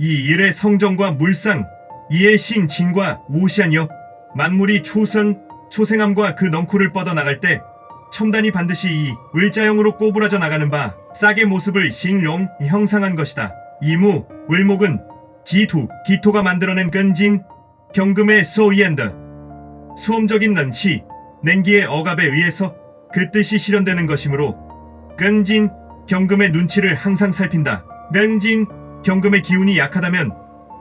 이 일의 성정과 물상, 이의 신 진과 오시안이여 만물이 초선 초생함과 그 넝쿨을 뻗어 나갈 때 첨단이 반드시 이 을자형으로 꼬부라져 나가는 바 싹의 모습을 싱룡 형상한 것이다. 이무 을목은 지투 기토가 만들어낸 끈진 경금의 소이엔더 수험적인 넌치 냉기의 억압에 의해서 그 뜻이 실현되는 것이므로 끈진 경금의 눈치를 항상 살핀다. 끈진 경금의 기운이 약하다면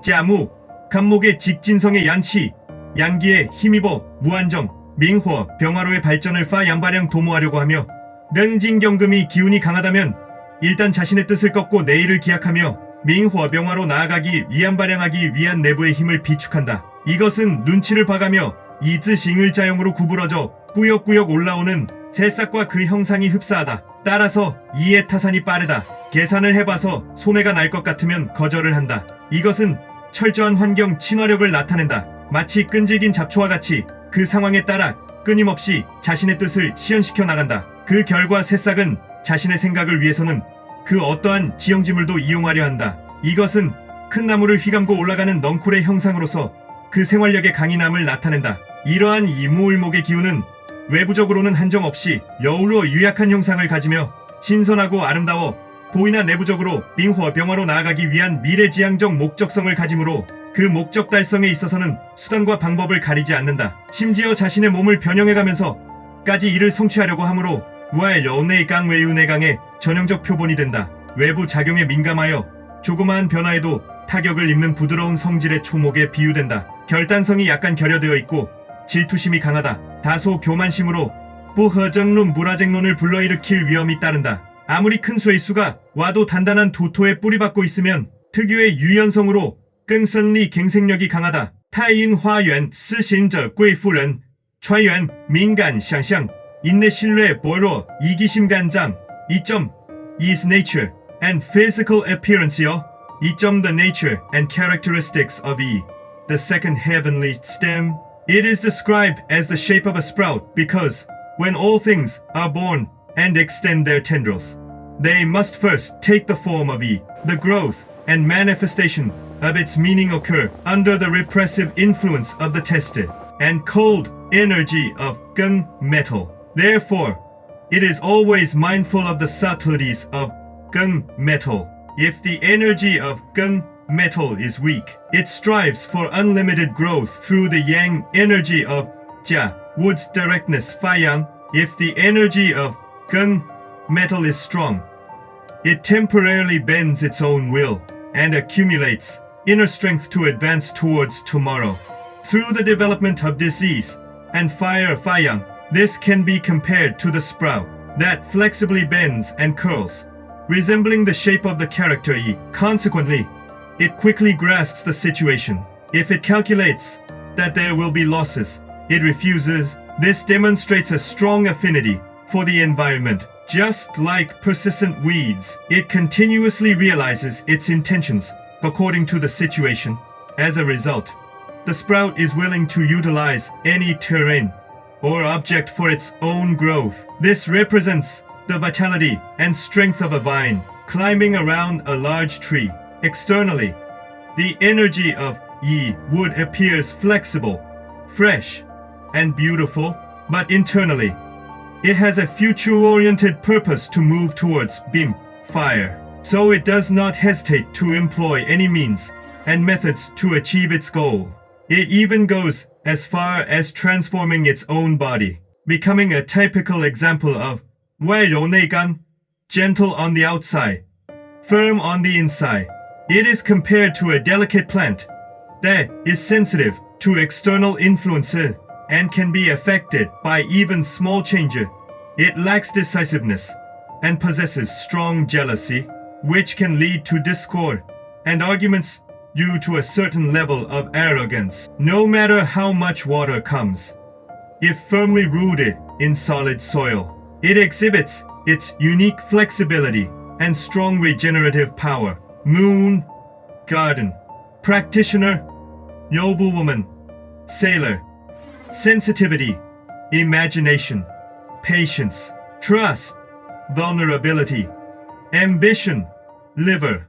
짜무 간목의 직진성의 양치 양기에 힘입어 무한정 민호 병화로의 발전을 파 양바량 도모하려고 하며 끈진경금이 기운이 강하다면 일단 자신의 뜻을 꺾고 내일을 기약하며 민호 병화로 나아가기 위한 발양하기 위한 내부의 힘을 비축한다. 이것은 눈치를 봐가며 이즈 싱을 자용으로 구부러져 꾸역꾸역 올라오는 새싹과 그 형상이 흡사하다. 따라서 이의 타산이 빠르다. 계산을 해봐서 손해가 날 것 같으면 거절을 한다. 이것은 철저한 환경 친화력을 나타낸다. 마치 끈질긴 잡초와 같이 그 상황에 따라 끊임없이 자신의 뜻을 실현시켜 나간다. 그 결과 새싹은 자신의 생각을 위해서는 그 어떠한 지형지물도 이용하려 한다. 이것은 큰 나무를 휘감고 올라가는 넝쿨의 형상으로서 그 생활력의 강인함을 나타낸다. 이러한 이무을목의 기운은 외부적으로는 한정없이 여울로 유약한 형상을 가지며 신선하고 아름다워 보이나 내부적으로 빙호 병화로 나아가기 위한 미래지향적 목적성을 가지므로 그 목적 달성에 있어서는 수단과 방법을 가리지 않는다. 심지어 자신의 몸을 변형해가면서까지 이를 성취하려고 하므로 우아의 여운의 강 외윤의 강의 전형적 표본이 된다. 외부 작용에 민감하여 조그마한 변화에도 타격을 입는 부드러운 성질의 초목에 비유된다. 결단성이 약간 결여되어 있고 질투심이 강하다. 다소 교만심으로 뽀허장론 무라쟁론을 불러일으킬 위험이 따른다. 아무리 큰 수의 수가 와도 단단한 도토에 뿌리박고 있으면 특유의 유연성으로 끈선리 갱생력이 강하다. 타인화연 스신저 꾀夫人 좌연 민간 샹샹 인내 신뢰 보러 이기심 간장 2점 is nature and physical appearance 요 2점 the nature and characteristics of e the second heavenly stem it is described as the shape of a sprout because when all things are born and extend their tendrils they must first take the form of E the growth and manifestation of its meaning occur under the repressive influence of the tested and cold energy of gung metal. Therefore, it is always mindful of the subtleties of gung metal. If the energy of gung metal is weak, it strives for unlimited growth through the yang energy of jia, wood's directness, fayang. If the energy of gung metal is strong, it temporarily bends its own will and accumulates inner strength to advance towards tomorrow. Through the development of disease and fire fayang, this can be compared to the sprout that flexibly bends and curls, resembling the shape of the character Yi. Consequently, it quickly grasps the situation. If it calculates that there will be losses, it refuses. This demonstrates a strong affinity for the environment. Just like persistent weeds, it continuously realizes its intentions according to the situation. As a result, the sprout is willing to utilize any terrain or object for its own growth. This represents the vitality and strength of a vine climbing around a large tree. Externally, the energy of Yi wood appears flexible, fresh, and beautiful, but internally, it has a future-oriented purpose to move towards Bim, fire, so it does not hesitate to employ any means and methods to achieve its goal. It even goes as far as transforming its own body, becoming a typical example of Wei Rou Nei Gan, gentle on the outside, firm on the inside. It is compared to a delicate plant that is sensitive to external influences and can be affected by even small changes. It lacks decisiveness and possesses strong jealousy, which can lead to discord and arguments due to a certain level of arrogance. No matter how much water comes, if firmly rooted in solid soil, it exhibits its unique flexibility and strong regenerative power. Moon, garden, practitioner, noble woman, sailor, sensitivity, imagination, patience, trust, vulnerability, ambition, liver,